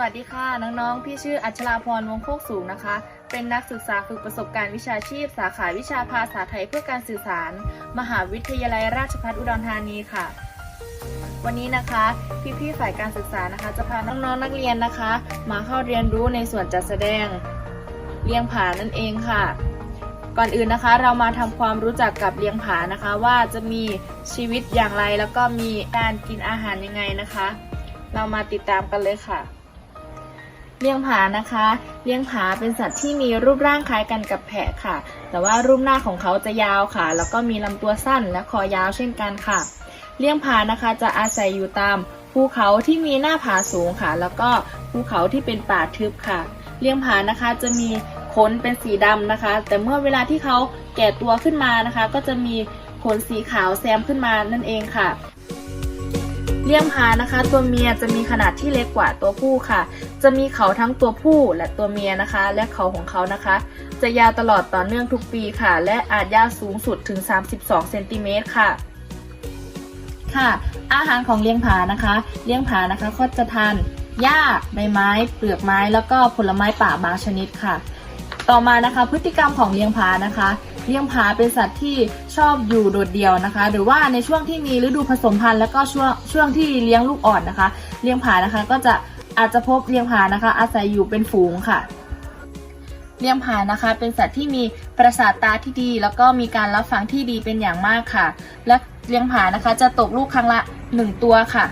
วัสดีค่ะ น้องๆ พี่ชื่ออัชราพรวงโคกสูงนะคะ เป็นนักศึกษาฝึกประสบการณ์วิชาชีพ สาขาวิชาภาษาไทยเพื่อการสื่อสาร มหาวิทยาลัยราชภัฏอุดรธานีค่ะ วันนี้นะคะ พี่ๆฝ่ายการศึกษานะคะ จะพาน้องๆนักเรียนนะคะ มาเข้าเรียนรู้ในส่วนจัดแสดงเลียงผานั่นเองค่ะ ก่อนอื่นนะคะ เรามาทำความรู้จักกับเลียงผานะคะ ว่าจะมีชีวิตอย่างไรแล้วก็มีการกินอาหารยังไงนะคะ เรามาติดตามกันเลยค่ะ เลี้ยงผานะคะ เลี้ยงผาเป็นสัตว์ที่มีรูปร่างคล้ายกันกับแพะค่ะ แต่ว่ารูปหน้าของเขาจะยาวค่ะ แล้วก็มีลำตัวสั้นและคอยาวเช่นกันค่ะ เลี้ยงผานะคะจะอาศัยอยู่ตามภูเขาที่มีหน้าผาสูงค่ะ แล้วก็ภูเขาที่เป็นป่าทึบค่ะ เลี้ยงผานะคะจะมีขนเป็นสีดำนะคะ แต่เมื่อเวลาที่เขาแก่ตัวขึ้นมานะคะ ก็จะมีขนสีขาวแซมขึ้นมานั่นเองค่ะ เลี้ยงผานะคะ ตัวเมียจะมีขนาดที่เล็กกว่าตัวผู้ค่ะ จะมีเขาทั้งตัวผู้และตัวเมียนะคะ และเขาของเขานะคะ จะยาวตลอดต่อเนื่องทุกปีค่ะ และอาจยาวสูงสุดถึง 32เซนติเมตรค่ะค่ะ อาหารของเลี้ยงผานะคะ เลี้ยงผานะคะก็จะทานหญ้าใบไม้ เปลือกไม้แล้วก็ผลไม้ป่าบางชนิดค่ะ ต่อมานะคะ พฤติกรรมของเลี้ยงผานะคะเลี้ยงผาเป็นสัตว์ที่ชอบอยู่โดดเดี่ยวนะคะ หรือว่าในช่วงที่มีฤดูผสมพันธุ์แล้วก็ช่วงช่วงที่เลี้ยงลูกอ่อนนะคะ เลี้ยงผานะคะก็จะอาจจะพบเลี้ยงผานะคะ อาศัยอยู่เป็นฝูงค่ะ เลี้ยงผานะคะ เป็นสัตว์ที่มีประสาทตาที่ดี แล้วก็มีการรับฟังที่ดีเป็นอย่างมากค่ะ และเลี้ยงผานะคะ จะตกลูกครั้งละ 1 ตัวค่ะ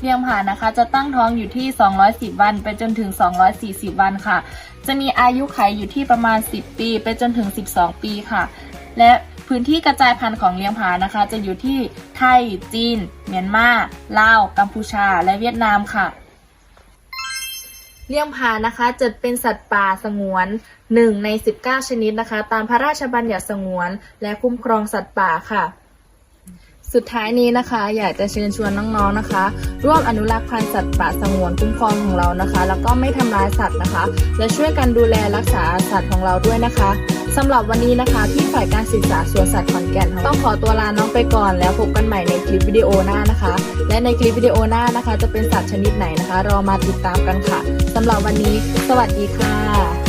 เลี้ยงผานะคะ จะตั้งท้องอยู่ที่ 210 วัน ไปจนถึง 240 วันค่ะ จะมีอายุไขอยู่ที่ประมาณ 10 ปี ไปจนถึง 12 ปีค่ะ และพื้นที่กระจายพันธุ์ของเลี้ยงผานะคะ จะอยู่ที่ไทย จีน เมียนมา ลาว กัมพูชา และเวียดนามค่ะ เลี้ยงผานะคะจัดเป็นสัตว์ป่าสงวน 1 ใน 19 ชนิดนะคะ ตามพระราชบัญญัติสงวน และคุ้มครองสัตว์ป่าค่ะ สุดท้ายนี้นะคะ อยากจะเชิญชวนน้องๆนะคะ ร่วมอนุรักษ์พันธุ์สัตว์ป่าสงวนคุ้มครองของเรานะคะ แล้วก็ไม่ทำร้ายสัตว์นะคะ และช่วยกันดูแลรักษาสัตว์ของเราด้วยนะคะสำหรับวันนี้นะคะพี่ฝ่ายการศึกษาสวนสัตว์ขอนแก่นต้องขอตัวลาน้องไปก่อน แล้วพบกันใหม่ในคลิปวิดีโอหน้านะคะ และในคลิปวิดีโอหน้านะคะ จะเป็นสัตว์ชนิดไหนนะคะ รอมาติดตามกันค่ะสำหรับวันนี้ สวัสดีค่ะ